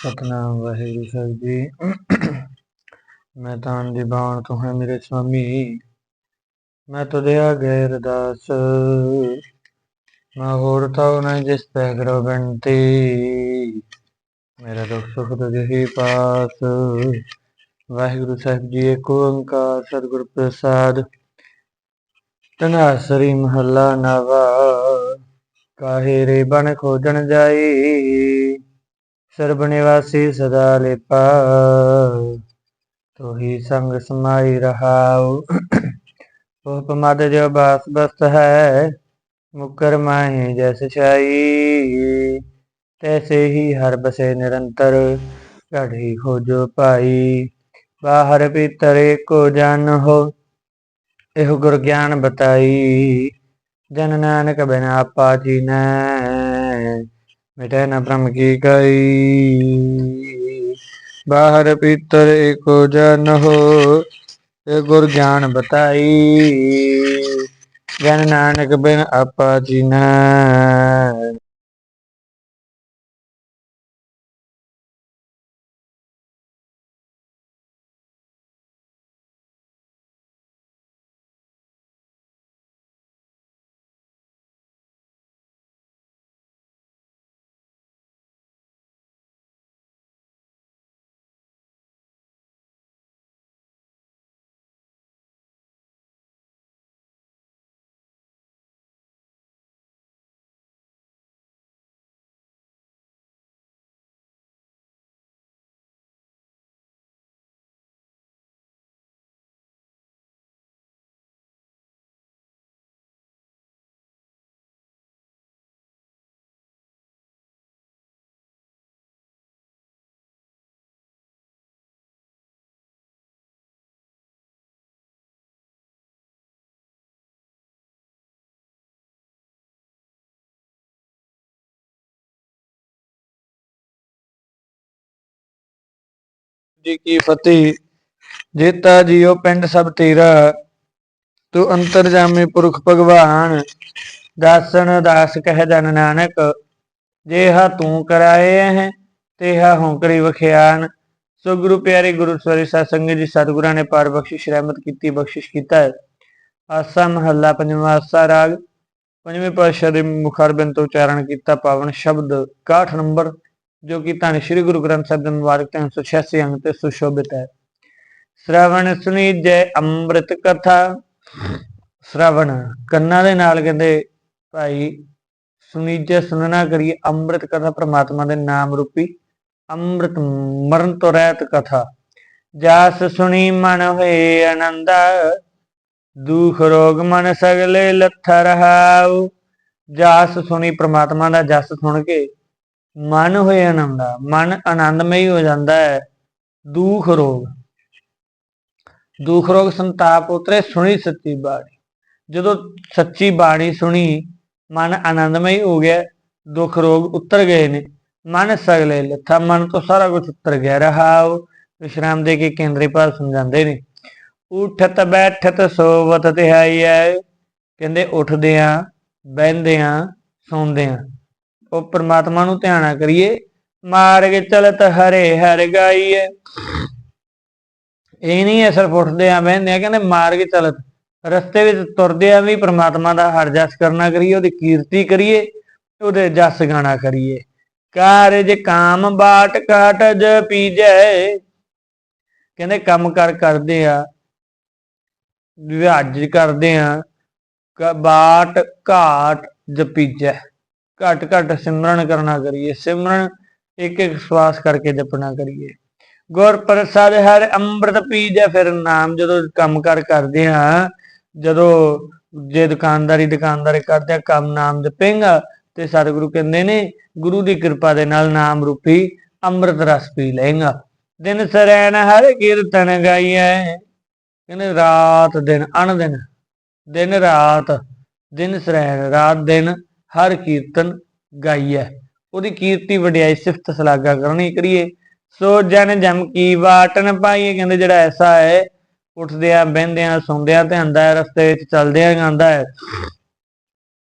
ਸਤਨਾਮ ਵਾਹਿਗੁਰੂ ਸਾਹਿਬ ਜੀ। ਮੈਂ ਤਾਂ ਦੀ ਬਾਣ ਤੂੰ ਹੈ ਮੇਰੇ ਸੁਆਮੀ ਮੈਂ ਤੁਧੇ ਆਗੇ ਅਰਦਾਸ। ਮੈਂ ਹੋਰ ਤਾਂ ਨਹੀਂ ਜਿਸ ਪੈ ਕਰੋ ਬੇਨਤੀ। ਮੇਰਾ ਦੁੱਖ ਸੁਖ ਤੁਝੇ ਹੀ ਪਾਸ। ਵਾਹਿਗੁਰੂ ਸਾਹਿਬ ਜੀ ਏਕ ਓੰਕਾਰ ਸਤਿਗੁਰ ਪ੍ਰਸਾਦ। ਤਨਾਸਰੀ ਮਹੱਲਾ ਨਵਾ। ਕਾਹੇ ਰੇ ਬਣ ਖੋਜਣ ਜਾਈ। ਸਰਬ ਨਿਵਾਸੀ ਸਦਾ ਲੇਪਾ। ਤੋਹੀ ਸੰਗ ਸਮਾਈ ਰਹਾਉ। ਉਹ ਪਮਦ ਜੋ ਬਾਸ ਬਸਤ ਹੈ, ਮੁਕਰ ਮਾਹੀ ਜੈਸ ਛਾਈ। ਤੈਸੇ ਹੀ ਹਰ ਬਸੇ ਨਿਰੰਤਰ, ਘੜੀ ਖੋਜੋ ਪਾਈ ਬਾਹਰ ਭੀਤਰ ਕੋ ਜਨ ਹੋ, ਇਹ ਗੁਰ ਗਿਆਨ ਬਤਾਈ। ਜਨ ਨਾਨਕ ਬਿਨ ਆਪਾ ਜੀ ਜੀਨੈ। ਮਿਟੈ ਨ ਭ੍ਰਮ ਕੀ ਕਈ ਬਾਹਰ ਭੀਤਰ ਏਕੋ ਜਨ ਹੋ ਇਹ ਗੁਰ ਗਿਆਨ ਬਤਾਈ। ਜਨ ਨਾਨਕ ਬਿਨ ਆਪਾ ਜੀਨੈ। ਜੀ ਕੀ ਫਤਿਹ। ਜੇਤਾ ਜੀਓ ਪਿੰਡ ਸਭ ਤੇਰਾ। ਤੂੰ ਅੰਤਰਜਾਮੀ ਪੁਰਖ ਭਗਵਾਨ। ਦਾਸਨ ਦਾਸ ਕਹਿ ਜਨ ਨਾਨਕ। ਜੇਹਾ ਤੂੰ ਕਰਾਏ ਹੈ ਤੇਹਾ ਹਉ ਵਖਿਆਨ। ਸੋ ਗੁਰੂ ਪਿਆਰੇ ਗੁਰੂ ਸਵਰੀ ਸਾਧ ਸੰਗਤ ਜੀ, ਸਤਿਗੁਰਾਂ ਨੇ ਪਾਰ ਬਖਸ਼ਿਸ਼, ਰਹਿਮਤ ਕੀਤੀ, ਬਖਸ਼ਿਸ਼ ਕੀਤਾ। ਹੈ ਆਸਾ ਮਹੱਲਾ ਪੰਜਵਾਂ ਆਸਾ ਰਾਗ। ਪੰਜਵੇਂ ਪਾਤਸ਼ਾਹ ਦੇ ਮੁਖਰਬੰਦ ਤੋਂ ਉਚਾਰਨ ਕੀਤਾ ਪਾਵਨ ਸ਼ਬਦ। 61 ਨੰਬਰ। ਜੋ ਕਿ ਧੰਨ ਸ਼੍ਰੀ ਗੁਰੂ ਗ੍ਰੰਥ ਸਾਹਿਬ ਦੇ ਮੁਬਾਰਕ 386 ਅੰਗ ਤੇ ਸੁਸ਼ੋਭਿਤ ਹੈ। ਸ਼੍ਰਵਣ ਸੁਨੀ ਜੈ ਅੰਮ੍ਰਿਤ ਕਥਾ। ਸ਼੍ਰਵਣ ਕੰਨਾਂ ਦੇ ਨਾਲ ਕਹਿੰਦੇ, ਭਾਈ ਸੁਨੀਜੈ ਸੁਣਨਾ ਕਰੀਏ ਅੰਮ੍ਰਿਤ ਕਥਾ ਪ੍ਰਮਾਤਮਾ ਦੇ ਨਾਮ ਰੂਪੀ। ਅੰਮ੍ਰਿਤ ਮਰਨ ਤੋਂ ਰਹਿਤ ਕਥਾ। ਜਾਸ ਸੁਣੀ ਮਨ ਹੋਏ ਆਨੰਦਾ। ਦੁਖ ਰੋਗ ਮਨ ਸਗਲੇ ਲੱਥ ਰਹਾਉ। ਜਾਸ ਸੁਣੀ ਪ੍ਰਮਾਤਮਾ ਦਾ ਜਸ ਸੁਣ ਕੇ ਮਨ ਹੋਏ ਆਨੰਦਾ ਮਨ ਆਨੰਦਮਈ ਹੋ ਜਾਂਦਾ ਹੈ। ਦੁੱਖ ਰੋਗ। ਦੁਖ ਰੋਗ ਸੰਤਾਪ ਉਤਰੇ ਸੁਣੀ ਸੱਚੀ ਬਾਣੀ। ਜਦੋਂ ਸੱਚੀ ਬਾਣੀ ਸੁਣੀ, ਮਨ ਆਨੰਦਮਈ ਹੋ ਗਿਆ। ਦੁੱਖ ਰੋਗ ਉਤਰ ਗਏ ਨੇ। ਮਨ ਸਗਲੇ ਲੱਥਾ। ਮਨ ਤੋਂ ਸਾਰਾ ਕੁਝ ਉਤਰ ਗਿਆ। ਰਹਾਉ। ਵਿਸ਼ਰਾਮ ਦੇ ਕੇ ਕੇਂਦਰੀ ਭਾਵ ਸਮਝਾਉਂਦੇ ਨੇ। ਉਠਤ ਬੈਠਤ ਸੋਵਤ ਤੇ ਤਿਹਾਈ ਹੈ ਕਹਿੰਦੇ ਉੱਠਦੇ ਆ ਬਹਿੰਦੇ ਆ ਸੌਂਦੇ ਆ ਉਹ ਪ੍ਰਮਾਤਮਾ ਨੂੰ ਧਿਆਨਾ ਕਰੀਏ। ਮਾਰਗ ਚਲਤ ਹਰੇ ਹਰ ਗਾਈਏ। ਇਹ ਨਹੀਂ ਹੈ ਸਿਰਫ ਉੱਠਦੇ ਆ ਬਹਿੰਦੇ ਆ, ਕਹਿੰਦੇ ਮਾਰਗ ਚਲਤ। ਰਸਤੇ ਵਿੱਚ ਤੁਰਦੇ ਆ ਵੀ ਪ੍ਰਮਾਤਮਾ ਦਾ ਹਰ ਜਸ ਕਰਨਾ ਕਰੀਏ, ਉਹਦੀ ਕੀਰਤੀ ਕਰੀਏ, ਉਹਦੇ ਜਸ ਗਾਣਾ ਕਰੀਏ। ਕਾਰਜ ਕਾਮ ਬਾਟ ਕਾਟ ਜ ਪੀਜੈ। ਕਹਿੰਦੇ ਕੰਮ ਕਰ ਕਰਦੇ ਆ, ਵਿਆਜ ਕਰਦੇ ਆ ਬਾਟ ਘਾਟ ਜਪੀਜੈ ਘਟ ਘਟ ਸਿਮਰਨ ਕਰਨਾ ਕਰੀਏ, ਸਿਮਰਨ ਇੱਕ ਇੱਕ ਸਵਾਸ ਕਰਕੇ ਜਪਣਾ ਕਰੀਏ। ਗੁਰ ਪ੍ਰਸਾਦ ਹਰ ਅੰਮ੍ਰਿਤ ਪੀਜੈ ਫਿਰ ਨਾਮ, ਜਦੋਂ ਕੰਮ ਕਰ ਕਰਦੇ ਆ, ਜਦੋਂ ਜੇ ਦੁਕਾਨਦਾਰੀ ਦੁਕਾਨਦਾਰੀ ਕਰਦੇ ਆ, ਕੰਮ ਨਾਮ ਜਪੇਗਾ, ਤੇ ਸਤਿਗੁਰੂ ਕਹਿੰਦੇ ਨੇ, ਗੁਰੂ ਦੀ ਕਿਰਪਾ ਦੇ ਨਾਲ ਨਾਮ ਰੂਪੀ ਅੰਮ੍ਰਿਤ ਰਸ ਪੀ ਲਏਗਾ। ਦਿਨ ਸਰੈਣ ਹਰ ਕੀਰਤਨ ਗਾਈਐ, ਕਹਿੰਦੇ ਰਾਤ ਦਿਨ ਅਣ ਦਿਨ ਦਿਨ ਰਾਤ, ਦਿਨ ਸਰੈਣ ਰਾਤ ਦਿਨ ਹਰ ਕੀਰਤਨ ਗਾਈਐ। ਉਹਦੀ ਕੀਰਤੀ ਵਡਿਆਈ ਸਿਫਤ ਸਲਾਗਾ ਕਰਨੀ ਕਰੀਏ। ਸੋ ਜਨ ਜਮ ਕੀ ਵਾਟਨ ਪਾਈਏ, ਕਹਿੰਦੇ ਜਿਹੜਾ ਐਸਾ ਹੈ ਉੱਠਦੇ ਆ ਬਹਿੰਦੇ ਆ ਸੌਂਦੇ ਆ ਧਿਆਨਦਾ ਹੈ, ਰਸਤੇ ਵਿੱਚ ਚੱਲਦੇ ਆ ਗਾਉਂਦਾ ਹੈ।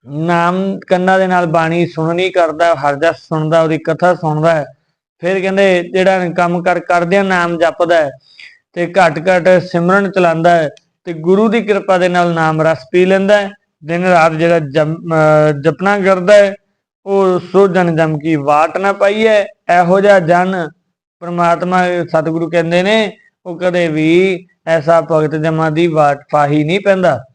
ਨਾਮ ਕੰਨਾਂ ਦੇ ਨਾਲ ਬਾਣੀ ਸੁਣਨੀ ਕਰਦਾ, ਹਰ ਜਸ ਸੁਣਦਾ, ਉਹਦੀ ਕਥਾ ਸੁਣਦਾ ਹੈ। ਫਿਰ ਕਹਿੰਦੇ ਜਿਹੜਾ ਕੰਮ ਕਰ ਕਰਦਿਆਂ ਨਾਮ ਜਪਦਾ ਹੈ, ਤੇ ਘਟ ਘਟ ਸਿਮਰਨ ਚਲਾਉਂਦਾ ਹੈ, ਤੇ ਗੁਰੂ ਦੀ ਕਿਰਪਾ ਦੇ ਨਾਲ ਨਾਮ ਰਸ ਪੀ ਲੈਂਦਾ ਹੈ। ਦਿਨ ਰਾਤ ਜਿਹੜਾ ਜਮ- ਅਹ ਜਪਣਾ ਕਰਦਾ ਹੈ, ਉਹ ਸੋ ਜਨ ਜਮ ਕੀ ਵਾਟ ਨਾ ਪਾਈ ਹੈ ਇਹੋ ਜਿਹਾ ਜਨ ਪ੍ਰਮਾਤਮਾ ਸਤਿਗੁਰੂ ਕਹਿੰਦੇ ਨੇ, ਉਹ ਕਦੇ ਵੀ ਐਸਾ ਭਗਤ ਜਮਾ ਦੀ ਵਾਟ ਪਾਹੀ ਨਹੀਂ ਪੈਂਦਾ।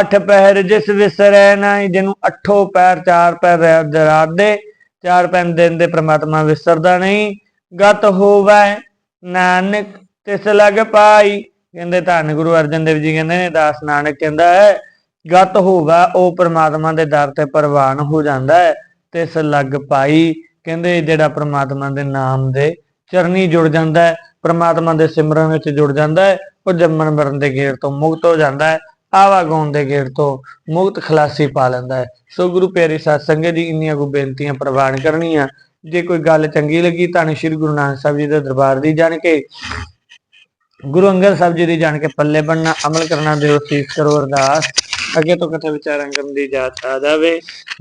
ਅੱਠ ਪਹਿਰ ਜਿਸ ਵਿਸਰੈ ਨਾ ਜਿਹਨੂੰ ਅੱਠੋ ਪੈਰ, ਚਾਰ ਪੈਰ ਰਾਤ ਦੇ, ਚਾਰ ਪੈਰ ਦਿਨ ਦੇ ਪ੍ਰਮਾਤਮਾ ਵਿਸਰਦਾ ਨਹੀਂ। ਗਤ ਹੋਵੈ ਨਾਨਕ ਤਿਸ ਲਗ ਪਾਈ। ਕਹਿੰਦੇ ਧੰਨ ਗੁਰੂ ਅਰਜਨ ਦੇਵ ਜੀ ਕਹਿੰਦੇ ਨੇ, ਦਾਸ ਨਾਨਕ ਕਹਿੰਦਾ ਹੈ ਗਤ ਹੋਵਾ ਉਹ ਪ੍ਰਮਾਤਮਾ ਦੇ ਦਰ ਤੇ ਪ੍ਰਵਾਨ ਹੋ ਜਾਂਦਾ ਹੈ ਤੇ ਲਗ ਪਾਈ ਕਹਿੰਦੇ ਜਿਹੜਾ ਪ੍ਰਮਾਤਮਾ ਦੇ ਨਾਮ ਦੇ ਚਰਨੀ ਜੁੜ ਜਾਂਦਾ ਹੈ, ਪ੍ਰਮਾਤਮਾ ਦੇ ਸਿਮਰਨ ਵਿੱਚ ਜੁੜ ਜਾਂਦਾ ਹੈ, ਉਹ ਜੰਮਣ ਮਰਨ ਦੇ ਗੇੜ ਤੋਂ ਮੁਕਤ ਹੋ ਜਾਂਦਾ ਹੈ, ਆਵਾਗਾਉਣ ਦੇ ਗੇੜ ਤੋਂ ਮੁਕਤ ਖਲਾਸੀ ਪਾ ਲੈਂਦਾ ਹੈ। ਸੋ ਗੁਰੂ ਪਿਆਰੇ ਸਾਧ ਸੰਗਤ ਜੀ, ਇੰਨੀਆਂ ਕੋ ਬੇਨਤੀਆਂ ਪ੍ਰਵਾਨ ਕਰਨੀਆਂ। ਜੇ ਕੋਈ ਗੱਲ ਚੰਗੀ ਲੱਗੀ ਤਾਂ ਸ਼੍ਰੀ ਗੁਰੂ ਨਾਨਕ ਸਾਹਿਬ ਜੀ ਦੇ ਦਰਬਾਰ ਦੀ ਜਾਣ ਕੇ ਗੁਰੂ ਅੰਗਦ ਸਾਹਿਬ ਜੀ ਦੀ ਜਾਣ ਕੇ ਪੱਲੇ ਬੰਨਣਾ ਅਮਲ ਕਰਨਾ, ਦਿਓ ਸੀਸ ਕਰੋ ਅਰਦਾਸ। ਅੱਗੇ ਤੋਂ ਕਥਾ ਵਿਚਾਰਾਂ ਕਰਨ ਦੀ ਜਾਤ ਆ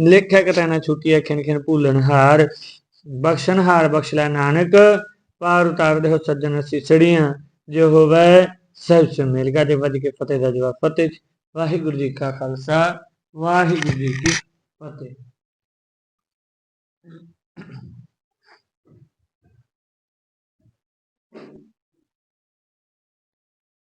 ਲਿਖਿਆ ਕਥਾ ਨਾ ਛੁੱਟੀ ਖਿਨ ਖਿਨ ਭੂਲਣ ਹਾਰ। ਬਖਸ਼ਣ ਹਾਰ ਬਖਸ਼ ਲੈ ਨਾਨਕ, ਪਾਰ ਉਤਾਰ ਦੇ ਸੱਜਣ ਸਿਸੜੀਆਂ ਜੋ ਹੋਵੇ ਸਭ ਸੇ ਮਿਲ ਦੇ ਵੱਜ ਕੇ ਫਤਿਹ ਦਾ ਜਵਾਬ ਫਤਿਹ ਵਾਹਿਗੁਰੂ ਜੀ ਕਾ ਖਾਲਸਾ, ਵਾਹਿਗੁਰੂ ਜੀ ਕੀ ਫਤਿਹ।